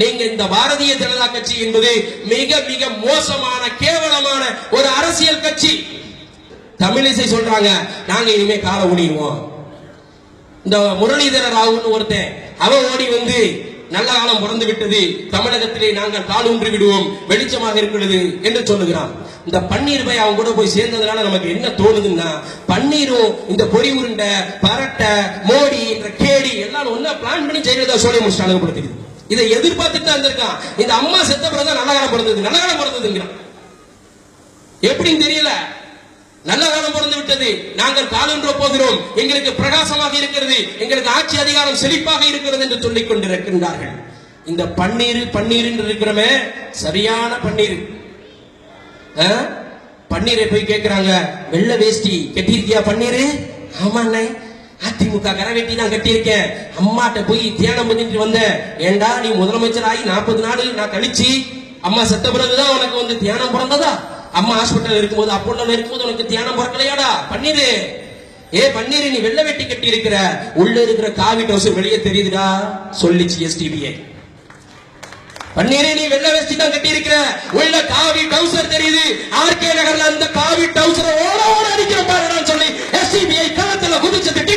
நீங்க இந்த பாரதிய ஜனதா கட்சி என்பது மிக மிக மோசமான கேவலமான ஒரு அரசியல் கட்சி. தமிழிசை சொல்றாங்க நாங்க இனிமே கால ஊனிடுவோம் இந்த முரளிதர ராவுன்னு ஒருத்தன் அவன் ஓடி வந்து நல்ல காலம் பிறந்து விட்டது தமிழகத்திலே நாங்கள் கால் ஊன்றி விடுவோம் வெளிச்சமாக இருக்கிறது என்று சொல்லுகிறான். இந்த பன்னீர் போய் அவங்க கூட போய் சேர்ந்ததுனால நமக்கு என்ன தோணுதுன்னா பன்னீரும் இந்த பொறி உருண்டை பரட்டை மோடி என்ற கேடி எல்லாம் ஒன்னா பிளான் பண்ணி ஜெயலலிதா சோழிய முடிச்சு அழகுபடுத்திடுது இதை எதிர்பார்த்துட்டு வந்திருக்கான். இந்த அம்மா செத்த பிறகு நல்ல காலம் பிறந்தது. நல்ல காலம் பிறந்ததுங்கிறான். எப்படின்னு தெரியல. நல்ல காலம் பிறந்து விட்டது. நாங்கள் காலன்ற போகிறோம். எங்களுக்கு பிரகாசமாக இருக்கிறது. எங்களுக்கு ஆட்சி அதிகாரம் செழிப்பாக இருக்கிறது என்று சொல்லிக் கொண்டிருக்கின்றார்கள். இந்த பன்னீர் பன்னீர் என்று இருக்கிறமே சரியான பன்னீர். ஆ? பன்னீரை போய் கேட்கிறாங்க. வெள்ளை வேஷ்டி கட்டியிருக்கியா பன்னீர்? ஆமா அண்ணே அதிமுக கரவெட்டி நான் கட்டியிருக்கேன். அம்மாட்ட போய் தியானம் பண்ணிட்டு வந்தேன் ஏண்டா நீ முதலமைச்சர் ஆகி நாற்பது நாள் நான் கழிச்சு அம்மா செத்த பிறகுதான் உனக்கு வந்து தியானம் பிறந்ததா? அம்மா ஹாஸ்பிட்டல் இருக்கும்போது அப்போல இருக்கும்போது உனக்கு தியானம் பிறக்கலையாடா? பண்ணிரு ஏ பன்னீர் நீ வெள்ள வெட்டி கட்டி இருக்கிற உள்ள இருக்கிற காவி டவுசர் வெளியே தெரியுதுடா? சொல்லிச்சு எஸ்டிபிஐ பன்னீரே நீ வெள்ள வேஷ்டி தான் கட்டி இருக்கிற உள்ள காவி டவுசர் தெரியுது. ஆர்கே நகர்ல அந்த காவி டவுசர் ஓட ஓட அடிக்கிற பாருடான்னு சொல்லி எஸ்டிபிஐ களத்துல குதிச்சு திட்டி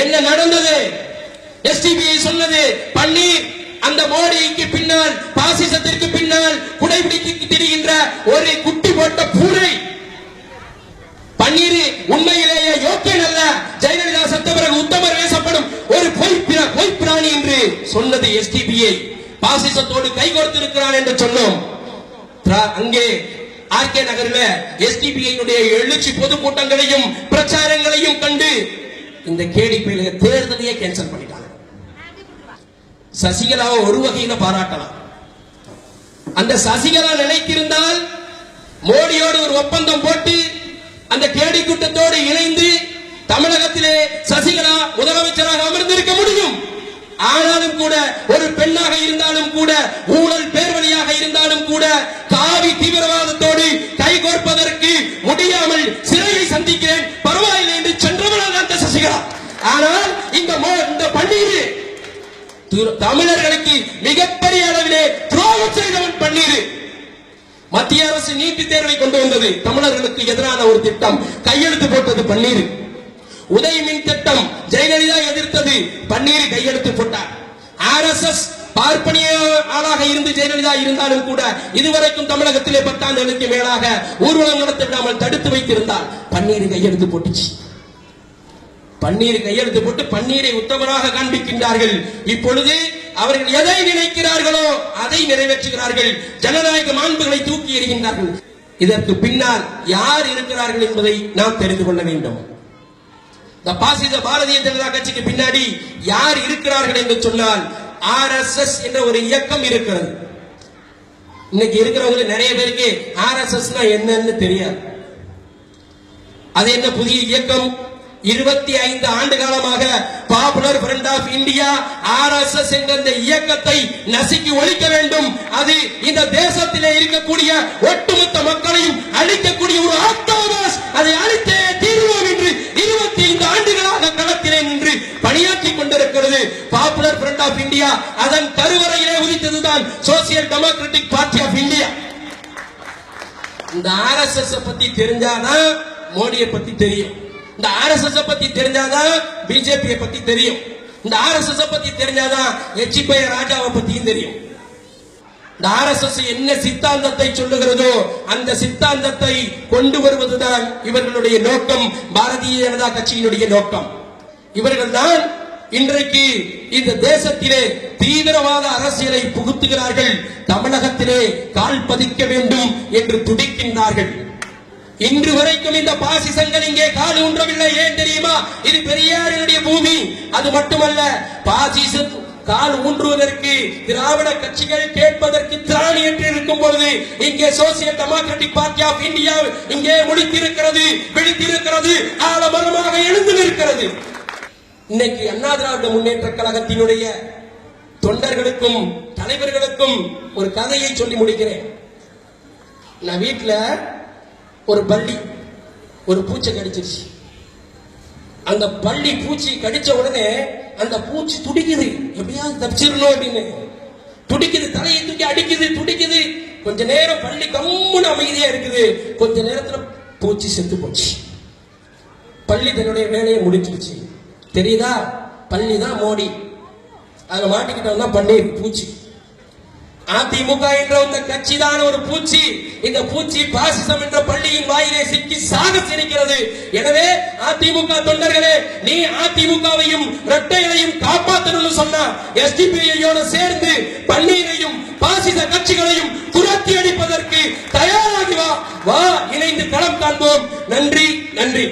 என்ன நடந்தது? எஸ்டிபிஐ சொன்னது பன்னீர் அந்த மோடிக்கு பின்னால் பாசிசத்திற்கு பின்னால் குடைபிடித்து திரிகின்ற ஒரு குட்டி போட்ட பூனை. பன்னீர் உண்மையிலேயே யோக்கியன் அல்ல. ஜெயலலிதா சத்த பிறகு உத்தமர் வேசப்படும் ஒரு பொய் பொய் பிராணி என்று சொன்னது எஸ்டிபிஐ பாசிசத்தோடு கைகோர்த்திருக்கிறான் என்று சொன்னோம். அங்கே ஆர்கே நகரில் எஸ்டிபிஐ எழுச்சி பொதுக்கூட்டங்களையும் பிரச்சாரங்களையும் கண்டு இந்த கேடி தேர்தலையே கேன்சல் பண்ணிட்டாங்க. சசிகலாவை ஒரு வகையில பாராட்டலாம். அந்த சசிகலா நினைத்திருந்தால் மோடியோடு ஒரு ஒப்பந்தம் போட்டு அந்த கேடி கூட்டத்தோடு இணைந்து தமிழகத்திலே சசிகலா முதலமைச்சராக அமர்ந்திருக்க முடியும். ஆனாலும் கூட ஒரு பெண்ணாக இருந்தாலும் கூட ஊழல் பேர்வழியாக இருந்தாலும் கூட காவி தீவிரவாதத்தோடு கைகோர்ப்பதற்கு முடியாமல் சிறையை சந்திக்கிறேன் பரவாயில்லை என்று சென்றவர்கள் அந்த சசிகலா ஆனால் இந்த இந்த பன்னீர் தமிழர்களுக்கு மிகப்பெரிய அளவிலே துரோகம் செய்தவன் பன்னீர் மத்திய அரசு நீட்டு தேர்வை கொண்டு வந்தது தமிழர்களுக்கு எதிரான ஒரு திட்டம் கையெழுத்து போட்டது பன்னீர் உதய மின் திட்டம் ஜெயலலிதா எதிர்த்தது பன்னீர் கையெழுத்து போட்டார். ஆர் எஸ் பார்ப்பனிய ஆளாக இருந்து ஜெயலலிதா இருந்தாலும் கூட இதுவரைக்கும் தமிழகத்திலே பத்தாண்டுகளுக்கு மேலாக ஊர்வலம் நடத்த விடாமல் தடுத்து வைத்திருந்தால் பன்னீர் கையெழுத்து போட்டுச்சு. பன்னீர் கையெழுத்து போட்டு பன்னீரை உத்தமராக காண்பிக்கின்றார்கள். இப்பொழுது அவர்கள் எதை நினைக்கிறார்களோ அதை நிறைவேற்றுகிறார்கள். ஜனநாயக மாண்புகளை தூக்கி எறிகின்றார்கள். இதற்கு பின்னால் யார் இருக்கிறார்கள் என்பதை நாம் தெரிந்து கொள்ள வேண்டும். இந்த பாசிச பாரதிய ஜனதா கட்சிக்கு பின்னாடி யார் இருக்கிறார்கள் என்று சொன்னால் ஆர்எஸ்எஸ் என்ற ஒரு இயக்கம் இருக்கிறது. இன்னைக்கு இருக்கிறவங்க நிறைய பேருக்கு ஆர்எஸ்எஸ் என்னன்னு தெரியாது. அது என்ன புதிய இயக்கம்? இருபத்தி ஐந்து ஆண்டு காலமாக popular front of India RSS என்ற இந்த இயக்கத்தை நசுக்கி ஒழிக்க வேண்டும். அது இந்த தேசத்திலே இருக்கக்கூடிய ஒட்டுமொத்த மக்களையும் அழிக்கக்கூடிய ஒரு ஆக்டோபாஸ். அதை அழித்தே தீர்வோம் என்று இருபத்தி ஐந்து ஆண்டுகளாக களத்திலே நின்று பணியாற்றிக் கொண்டிருக்கிறது பாப்புலர் ஃப்ரண்ட் ஆஃப் இந்தியா அதன் கருவறையிலே உதித்ததுதான் social democratic party of India இந்த ஆர்எஸ்எஸ் பத்தி தெரிஞ்சாதான் மோடியை பத்தி தெரியும். இந்த ஆர்எஸ்எஸ் பத்தி தெரிஞ்சாதான் பிஜேபியை பத்தி தெரியும். இந்த ஆர்எஸ்எஸ் பத்தி தெரிஞ்சாதான் எச்சிப்பைய ராஜாவை பத்தியும் தெரியும். இந்த ஆர்எஸ்எஸ் என்ன சித்தாந்தத்தை சொல்லுகிறதோ அந்த சித்தாந்தத்தை கொண்டு வருவதுதான் இவர்களுடைய நோக்கம். பாரதிய ஜனதா கட்சியினுடைய நோக்கம். இவர்கள் தான் இன்றைக்கு இந்த தேசத்திலே தீவிரவாத அரசியலை புகுத்துகிறார்கள். தமிழகத்திலே கால் பதிக்க வேண்டும் என்று துடிக்கின்றார்கள். இன்று வரைக்கும் இந்த பாசிசங்கள் இங்கே கால் ஊன்றவில்லை. ஏன் தெரியுமா? இது பெரியாரினுடைய பூமி. அது மட்டுமல்ல பாசிசம் கால் ஊன்றுவதற்கு திராவிட கட்சிகள் கேட்பதற்கு திராணி என்று இருக்கும் பொழுது இங்கே social democratic party of India இங்கே முடித்திருக்கிறது விழித்திருக்கிறது ஆலமரமாக எழுந்து நிற்கிறது. இன்னைக்கு அண்ணா திராவிட முன்னேற்ற கழகத்தினுடைய தொண்டர்களுக்கும் தலைவர்களுக்கும் ஒரு கதையை சொல்லி முடிக்கிறேன். நான் வீட்டுல ஒரு பள்ளி ஒரு பூச்சை கடிச்சிருச்சு. அந்த பள்ளி பூச்சி கடிச்ச உடனே அந்த பூச்சி துடிக்குது. எப்படியாவது தப்பிச்சிடணும் அப்படின்னு. துடிக்குது தலையை தூக்கி அடிக்குது துடிக்குது. கொஞ்ச நேரம் பள்ளி கம்முன்னு அமைதியா இருக்குது. கொஞ்ச நேரத்துல பூச்சி செத்து போச்சு. பள்ளி தன்னுடைய வேலையை முடிச்சிருச்சு. தெரியுதா? பள்ளி தான் மோடி. அதை மாட்டிக்கிட்டோம்னா தான் பூச்சி. அதிமுக என்ற ஒரு கட்சிதான ஒரு பூச்சி. இந்த பூச்சி பாசிசம் என்ற பள்ளியின் வாயிலே சிக்கி சாக சிரிக்கிறது எனவே அதிமுக தொண்டர்களே நீ அதிமுகவையும் இரட்டைகளையும் காப்பாற்றணும்னு சொன்னா எஸ்டிபிஐயோடு சேர்ந்து பள்ளியினையும் பாசிச கட்சிகளையும் துரத்தி அடிப்பதற்கு தயாராகி வா. வா இணைந்து களம் காண்போம். நன்றி நன்றி.